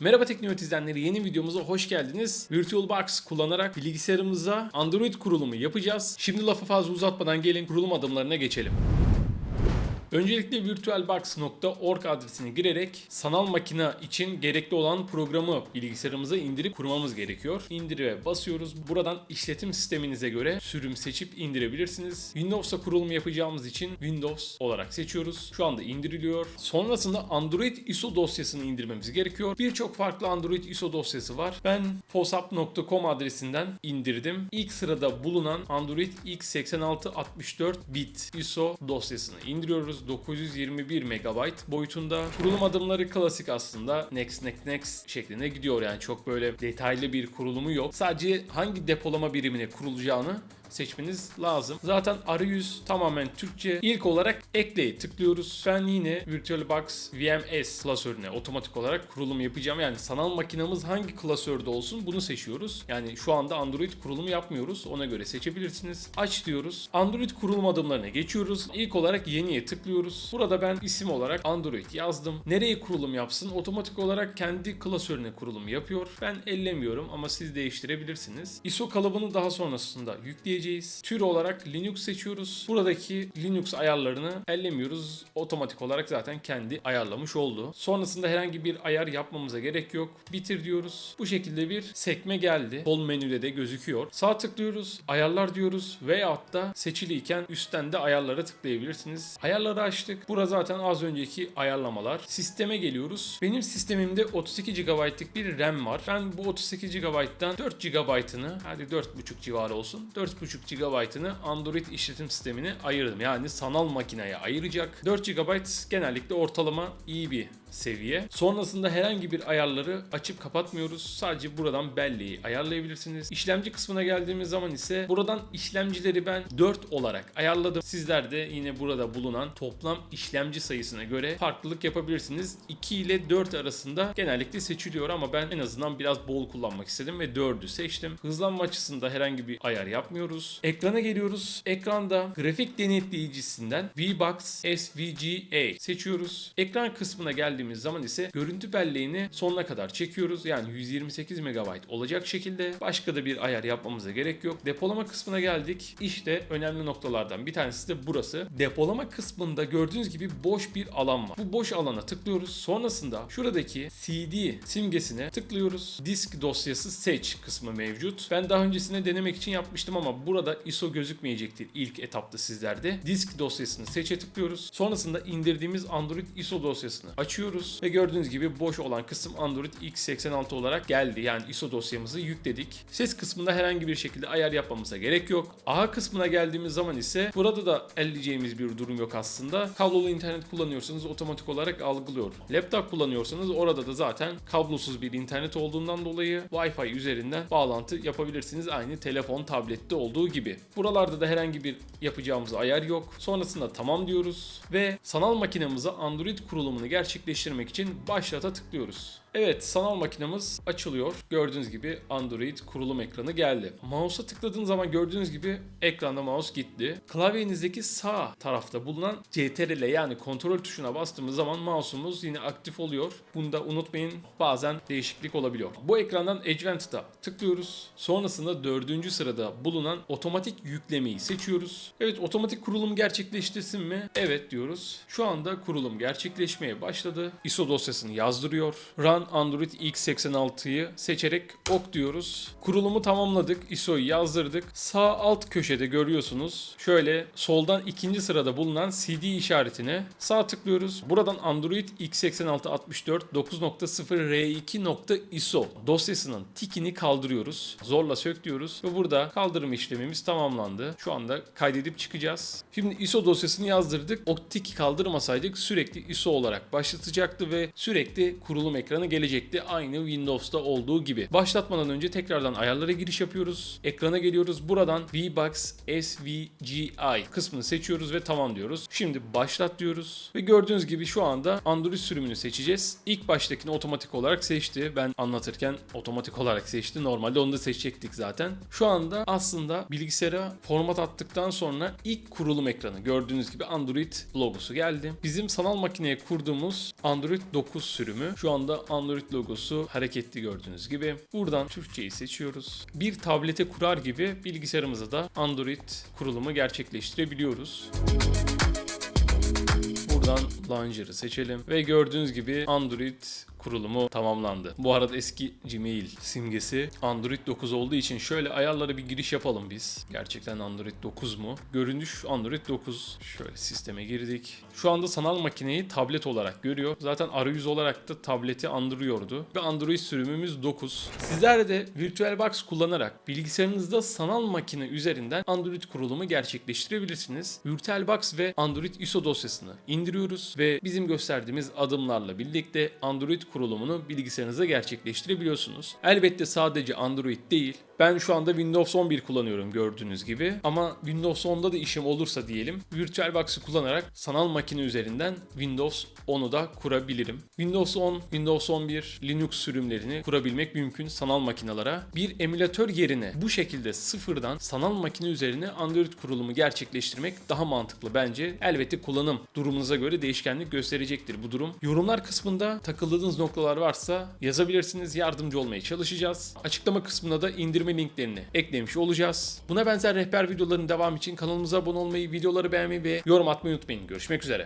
Merhaba Teknoloji izleyenleri yeni videomuza hoş geldiniz. VirtualBox kullanarak bilgisayarımıza Android kurulumu yapacağız. Şimdi lafı fazla uzatmadan gelin kurulum adımlarına geçelim. Öncelikle virtualbox.org adresine girerek sanal makine için gerekli olan programı bilgisayarımıza indirip kurmamız gerekiyor. İndire basıyoruz. Buradan işletim sisteminize göre sürüm seçip indirebilirsiniz. Windows'a kurulum yapacağımız için Windows olarak seçiyoruz. Şu anda indiriliyor. Sonrasında Android ISO dosyasını indirmemiz gerekiyor. Birçok farklı Android ISO dosyası var. Ben fosap.com adresinden indirdim. İlk sırada bulunan Android X8664 bit ISO dosyasını indiriyoruz. 921 MB boyutunda. Kurulum adımları klasik aslında. Next next next şeklinde gidiyor yani çok böyle detaylı bir kurulumu yok. Sadece hangi depolama birimine kurulacağını seçmeniz lazım. Zaten arayüz tamamen Türkçe. İlk olarak ekleye tıklıyoruz. Ben yine VirtualBox VMS klasörüne otomatik olarak kurulum yapacağım. Yani sanal makinamız hangi klasörde olsun bunu seçiyoruz. Yani şu anda Android kurulumu yapmıyoruz. Ona göre seçebilirsiniz. Aç diyoruz. Android kurulum adımlarına geçiyoruz. İlk olarak yeniye tıklıyoruz. Burada ben isim olarak Android yazdım. Nereye kurulum yapsın? Otomatik olarak kendi klasörüne kurulum yapıyor. Ben ellemiyorum ama siz değiştirebilirsiniz. ISO kalıbını daha sonrasında yükleyeceğiz. Tür olarak Linux seçiyoruz. Buradaki Linux ayarlarını ellemiyoruz. Otomatik olarak zaten kendi ayarlamış oldu. Sonrasında herhangi bir ayar yapmamıza gerek yok. Bitir diyoruz. Bu şekilde bir sekme geldi. Sol menüde de gözüküyor. Sağ tıklıyoruz. Ayarlar diyoruz. Veyahut da seçiliyken üstten de ayarlara tıklayabilirsiniz. Ayarları açtık. Burada zaten az önceki ayarlamalar. Sisteme geliyoruz. Benim sistemimde 32 GB'lık bir RAM var. Ben bu 32 GB'dan 4 GB'ını hadi 4.5 civarı olsun. 4.5 GB'ını Android işletim sistemine ayırdım. Yani sanal makineye ayıracak. 4 GB genellikle ortalama iyi bir seviye. Sonrasında herhangi bir ayarları açıp kapatmıyoruz. Sadece buradan belleği ayarlayabilirsiniz. İşlemci kısmına geldiğimiz zaman ise buradan işlemcileri ben 4 olarak ayarladım. Sizler de yine burada bulunan toplam işlemci sayısına göre farklılık yapabilirsiniz. 2 ile 4 arasında genellikle seçiliyor ama ben en azından biraz bol kullanmak istedim ve 4'ü seçtim. Hızlanma açısında herhangi bir ayar yapmıyoruz. Ekrana geliyoruz. Ekranda grafik denetleyicisinden VBox SVGA seçiyoruz. Ekran kısmına geldiğimiz zaman ise görüntü belleğini sonuna kadar çekiyoruz. Yani 128 MB olacak şekilde. Başka da bir ayar yapmamıza gerek yok. Depolama kısmına geldik. İşte önemli noktalardan bir tanesi de burası. Depolama kısmında gördüğünüz gibi boş bir alan var. Bu boş alana tıklıyoruz. Sonrasında şuradaki CD simgesine tıklıyoruz. Disk dosyası seç kısmı mevcut. Ben daha öncesinde denemek için yapmıştım ama burada ISO gözükmeyecektir ilk etapta sizlerde. Disk dosyasını seçe tıklıyoruz. Sonrasında indirdiğimiz Android ISO dosyasını açıyoruz ve gördüğünüz gibi boş olan kısım Android X86 olarak geldi. Yani ISO dosyamızı yükledik. Ses kısmında herhangi bir şekilde ayar yapmamıza gerek yok. A kısmına geldiğimiz zaman ise burada da elleyeceğimiz bir durum yok aslında. Kablolu internet kullanıyorsanız otomatik olarak algılıyor. Laptop kullanıyorsanız orada da zaten kablosuz bir internet olduğundan dolayı Wi-Fi üzerinden bağlantı yapabilirsiniz. Aynı telefon, tablette olduğu gibi. Buralarda da herhangi bir yapacağımız ayar yok. Sonrasında tamam diyoruz ve sanal makinemize Android kurulumunu gerçekleştirmek için başlata tıklıyoruz. Evet sanal makinemiz açılıyor. Gördüğünüz gibi Android kurulum ekranı geldi. Mouse'a tıkladığınız zaman gördüğünüz gibi ekranda mouse gitti. Klavyenizdeki sağ tarafta bulunan CTRL yani kontrol tuşuna bastığımız zaman mouse'umuz yine aktif oluyor. Bunu da unutmayın bazen değişiklik olabiliyor. Bu ekrandan Advanced'a tıklıyoruz. Sonrasında dördüncü sırada bulunan otomatik yüklemeyi seçiyoruz. Evet otomatik kurulum gerçekleştirsin mi? Evet diyoruz. Şu anda kurulum gerçekleşmeye başladı. ISO dosyasını yazdırıyor. Run Android X86'yı seçerek ok diyoruz. Kurulumu tamamladık. ISO'yu yazdırdık. Sağ alt köşede görüyorsunuz. Şöyle soldan ikinci sırada bulunan CD işaretine sağ tıklıyoruz. Buradan Android X8664 9.0 R2.ISO dosyasının tikini kaldırıyoruz. Zorla sök diyoruz ve burada kaldırım işlemimiz tamamlandı. Şu anda kaydedip çıkacağız. Şimdi ISO dosyasını yazdırdık. O tiki kaldırmasaydık sürekli ISO olarak başlatacaktı ve sürekli kurulum ekranı gelecekti. Aynı Windows'ta olduğu gibi. Başlatmadan önce tekrardan ayarlara giriş yapıyoruz. Ekrana geliyoruz. Buradan VBox SVGI kısmını seçiyoruz ve tamam diyoruz. Şimdi başlat diyoruz. Ve gördüğünüz gibi şu anda Android sürümünü seçeceğiz. İlk baştakini otomatik olarak seçti. Ben anlatırken otomatik olarak seçti. Normalde onu da seçecektik zaten. Şu anda aslında bilgisayara format attıktan sonra ilk kurulum ekranı gördüğünüz gibi Android logosu geldi. Bizim sanal makineye kurduğumuz Android 9 sürümü şu anda Android logosu hareketli gördüğünüz gibi. Buradan Türkçeyi seçiyoruz. Bir tablete kurar gibi bilgisayarımıza da Android kurulumu gerçekleştirebiliyoruz. Buradan Launcher'ı seçelim ve gördüğünüz gibi Android kurulumu tamamlandı. Bu arada eski Gmail simgesi Android 9 olduğu için şöyle ayarlara bir giriş yapalım biz. Gerçekten Android 9 mu? Görünüş Android 9. Şöyle sisteme girdik. Şu anda sanal makineyi tablet olarak görüyor. Zaten arayüz olarak da tableti andırıyordu. Ve Android sürümümüz 9. Sizler de VirtualBox kullanarak bilgisayarınızda sanal makine üzerinden Android kurulumu gerçekleştirebilirsiniz. VirtualBox ve Android ISO dosyasını indiriyoruz ve bizim gösterdiğimiz adımlarla birlikte Android kurulumunu bilgisayarınızda gerçekleştirebiliyorsunuz. Elbette sadece Android değil. Ben şu anda Windows 11 kullanıyorum gördüğünüz gibi. Ama Windows 10'da da işim olursa diyelim VirtualBox'ı kullanarak sanal makine üzerinden Windows 10'u da kurabilirim. Windows 10, Windows 11, Linux sürümlerini kurabilmek mümkün sanal makinalara. Bir emülatör yerine bu şekilde sıfırdan sanal makine üzerine Android kurulumu gerçekleştirmek daha mantıklı bence. Elbette kullanım durumunuza göre değişkenlik gösterecektir bu durum. Yorumlar kısmında takıldığınız noktalar varsa yazabilirsiniz. Yardımcı olmaya çalışacağız. Açıklama kısmına da indirme linklerini eklemiş olacağız. Buna benzer rehber videoların devamı için kanalımıza abone olmayı, videoları beğenmeyi ve yorum atmayı unutmayın. Görüşmek üzere.